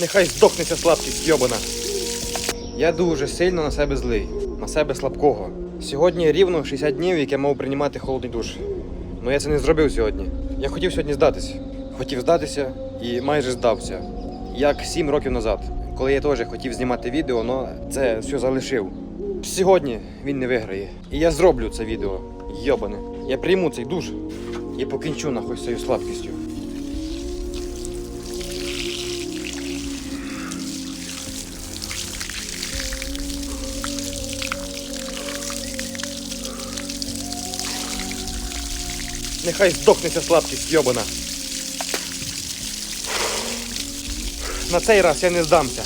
Нехай здохнеться слабкість йобана. Я дуже сильно на себе злий, на себе слабкого. Сьогодні рівно 60 днів, як я мав приймати холодний душ. Ну я це не зробив сьогодні. Я хотів сьогодні здатись. Хотів здатися і майже здався. Як 7 років назад, коли я теж хотів знімати відео, але це все залишив. Сьогодні він не виграє. І я зроблю це відео. Йобане. Я прийму цей душ і покінчу нахуй з слабкістю. Нехай здохнеться слабкість йобана. На цей раз я не здамся.